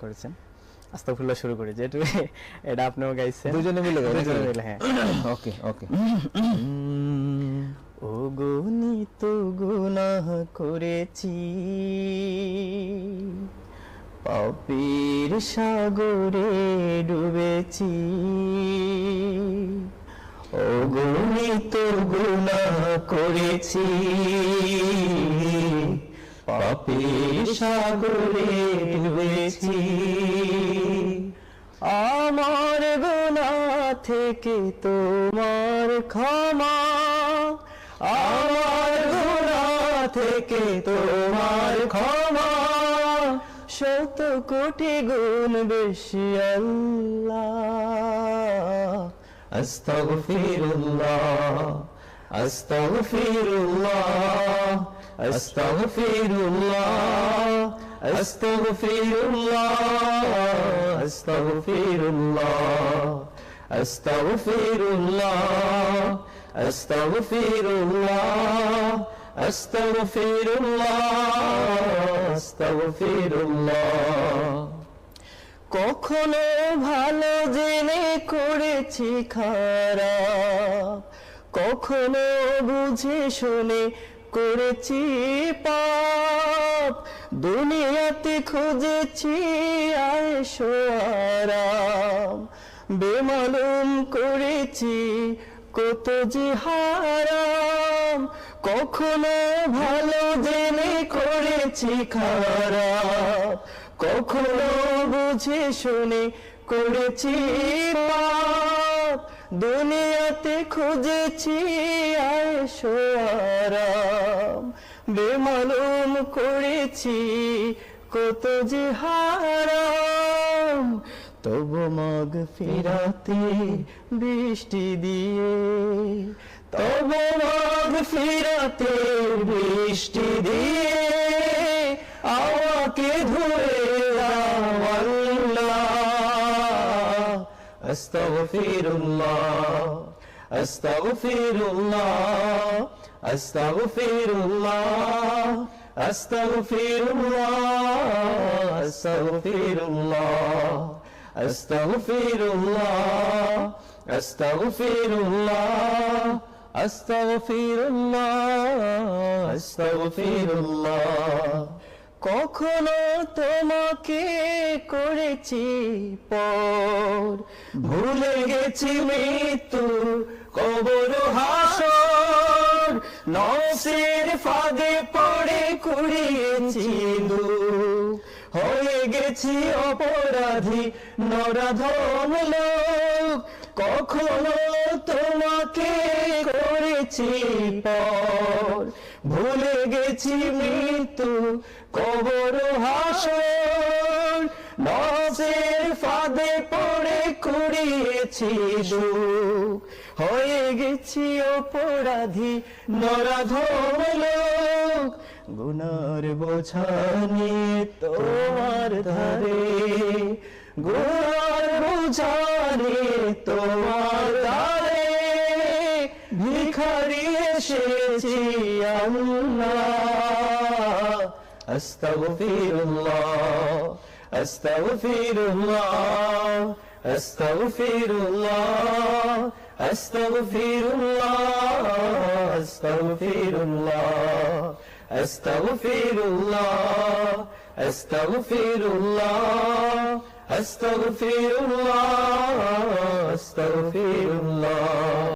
করেছেন। আস্তাগফিরুল্লাহ শুরু করি এটা আপনিও গাইছেন। দুজনে মিলে দুজনে মিলে হ্যাঁ। ওকে ওকে। ও গুনাহ করেছি। পাপের সাগরে ডুবেছি। ও গণিত গুনাহ করেছি। পাপের সাগরে ডুবেছি। আমার গুণা থেকে তোমার ক্ষমা। আমার গুণা থেকে তোমার ক্ষমা। শত কোটি গুণ বেশি আল্লাহ। আস্তাগফিরুল্লাহ আস্তাগফিরুল্লাহ। أستغفر الله أستغفر الله أستغفر الله أستغفر الله أستغفر الله أستغفر الله أستغفر الله কখনো ভালো জেনে করেছি খারাপ কখনো বুঝে শুনে করেছি পাপ। দুনিয়াতে খুঁজেছি আয়সো আরাম বেমালুম করেছি কত যে হারাম। কখনো ভালো জেনে করেছি খারাপ কখনো বুঝে শুনে করেছি পাপ। দুনিয়াতে খুঁজেছি আরাম। বেমালুম করেছি কত যে হারাম। তবু মগ ফিরাতে বৃষ্টি দিয়ে। তবু মগ ফিরাতে বৃষ্টি দিয়ে। আল্লাহ আস্তাগফিরুল্লাহ আস্তাগফিরুল্লাহ আস্তাগফিরুল্লাহ আস্তাগফিরুল্লাহ আস্তাগফিরুল্লাহ আস্তাগফিরুল্লাহ আস্তাগফিরুল্লাহ আস্তাগফিরুল্লাহ আস্তাগফিরুল্লাহ কখনো তোমাকে করেছি পর। ভুলে গেছি মৃত্যু, কবর হাসর। নসের ফাঁদে পড়ে কুড়িয়েছি হয়ে গেছি অপরাধী, নরাধম লোক। কখনো তোমাকে করেছি পর। ভুলে গেছি মৃত্যু, কবর হাসর। নসের ফাঁদে পড়ে কুড়িয়েছি হয়ে গেছি অপরাধী, নরাধম লোক। গুনার বোঝা নিয়ে তোমার ধারে। গুনার বোঝা নিয়ে তোমার এসেছি আল্লাহ। আস্তাগফিরুল্লাহ আস্তাগফিরুল্লাহ আস্তাগফিরুল্লাহ আস্তাগফিরুল্লাহ আস্তাগফিরুল্লাহ আস্তাগফিরুল্লাহ আস্তাগফিরুল্লাহ أستغفر الله أستغفر الله